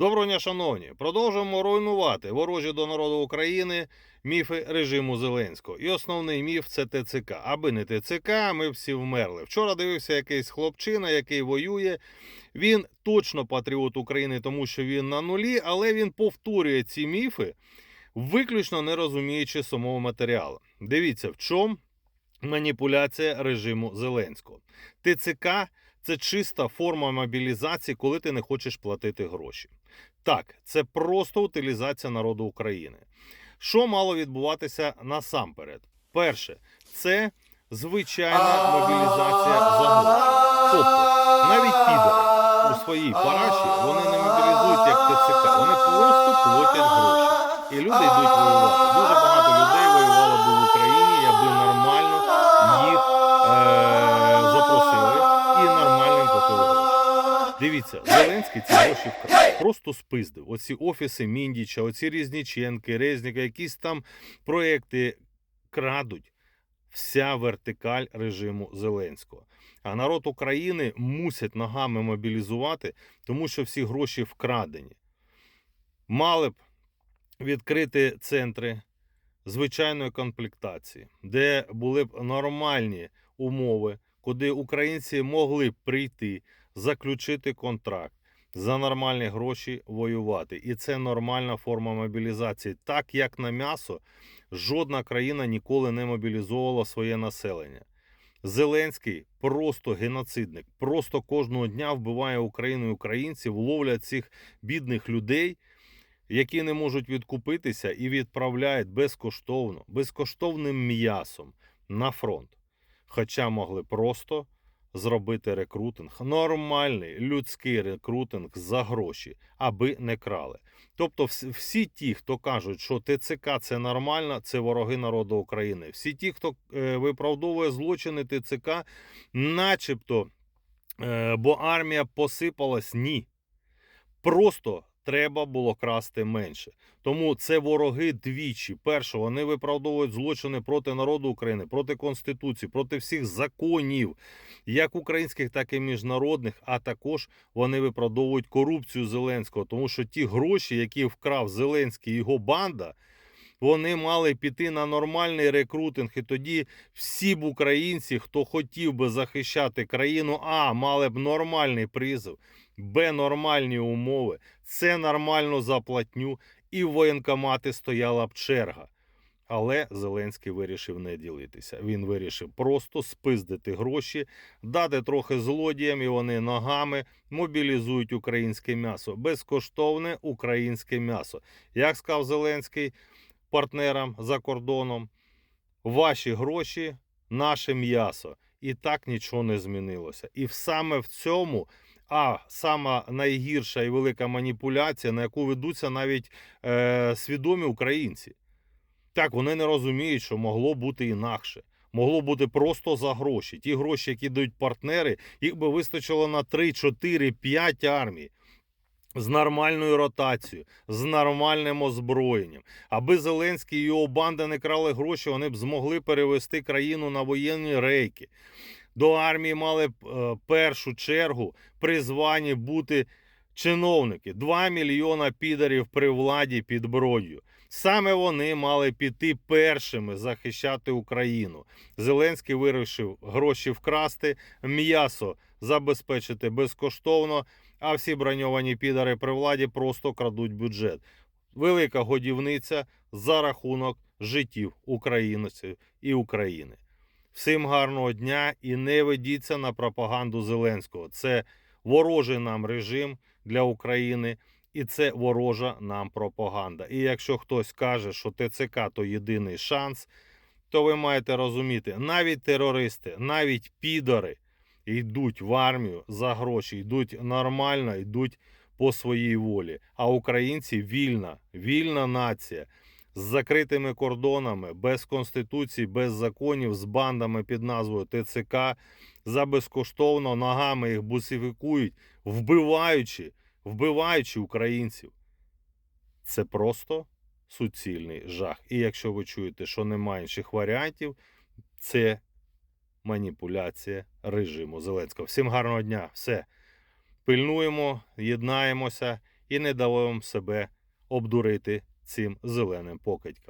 Доброго дня, шановні! Продовжуємо руйнувати ворожі до народу України міфи режиму Зеленського. І основний міф це ТЦК. Аби не ТЦК, ми всі вмерли. Вчора дивився якийсь хлопчина, який воює. Він точно патріот України, тому що він на нулі, але він повторює ці міфи, виключно не розуміючи самого матеріалу. Дивіться, в чому маніпуляція режиму Зеленського. ТЦК це чиста форма мобілізації, коли ти не хочеш платити гроші. Так, це просто утилізація народу України. Що мало відбуватися насамперед? Перше, це звичайна мобілізація за гроші. Тобто, навіть підори у своїй параші вони не мобілізують як ТЦК, вони просто платять гроші. І люди йдуть воювати. Дуже Дивіться, Зеленський ці гроші. Просто спиздив. Оці офіси Міндіча, оці Різніченки, Резніка, якісь там проекти крадуть вся вертикаль режиму Зеленського. А народ України мусять ногами мобілізувати, тому що всі гроші вкрадені. Мали б відкрити центри звичайної комплектації, де були б нормальні умови, куди українці могли прийти, заключити контракт за нормальні гроші воювати. І це нормальна форма мобілізації. Так як на м'ясо, жодна країна ніколи не мобілізовувала своє населення. Зеленський просто геноцидник, просто кожного дня вбиває Україну і українців, ловлять цих бідних людей, які не можуть відкупитися, і відправляють безкоштовно, безкоштовним м'ясом на фронт. Хоча могли просто зробити рекрутинг, нормальний людський рекрутинг за гроші, аби не крали. Тобто, всі ті, хто кажуть, що ТЦК це нормально, це вороги народу України. Всі ті, хто е, виправдовує злочини ТЦК, начебто, е, бо армія посипалась, ні. Просто треба було красти менше. Тому це вороги двічі. Перше, вони виправдовують злочини проти народу України, проти Конституції, проти всіх законів, як українських, так і міжнародних. А також вони виправдовують корупцію Зеленського, тому що ті гроші, які вкрав Зеленський і його банда. Вони мали піти на нормальний рекрутинг, і тоді всі б українці, хто хотів би захищати країну, а мали б нормальний призов, б нормальні умови, це нормальну заплатню, і в воєнкомати стояла б черга. Але Зеленський вирішив не ділитися. Він вирішив просто спиздити гроші, дати трохи злодіям, і вони ногами мобілізують українське м'ясо. Безкоштовне українське м'ясо. Як сказав Зеленський партнерам за кордоном, ваші гроші, наше м'ясо. І так нічого не змінилося. І саме в цьому. А сама найгірша і велика маніпуляція, на яку ведуться навіть е, свідомі українці. Так, вони не розуміють, що могло бути інакше. Могло бути просто за гроші. Ті гроші, які дають партнери, їх би вистачило на 3, 4, 5 армій. З нормальною ротацією, з нормальним озброєнням. Аби Зеленський і його банда не крали гроші, вони б змогли перевести країну на воєнні рейки. До армії мали б е, першу чергу призвані бути чиновники. 2 мільйона підарів при владі під бродю. Саме вони мали піти першими захищати Україну. Зеленський вирішив гроші вкрасти, м'ясо забезпечити безкоштовно, а всі броньовані підари при владі просто крадуть бюджет. Велика годівниця за рахунок життів українців і України. Всім гарного дня і не ведіться на пропаганду Зеленського. Це ворожий нам режим для України, і це ворожа нам пропаганда. І якщо хтось каже, що ТЦК то єдиний шанс, то ви маєте розуміти, навіть терористи, навіть підори йдуть в армію за гроші, йдуть нормально, йдуть по своїй волі. А українці вільна, вільна нація з закритими кордонами, без конституції, без законів, з бандами під назвою ТЦК, за безкоштовно ногами їх бусифікують, вбиваючи, вбиваючи українців. Це просто суцільний жах. І якщо ви чуєте, що немає інших варіантів, це маніпуляція режиму Зеленського. Всім гарного дня, все. Пильнуємо, єднаємося і не вам себе обдурити цим зеленим покидькам.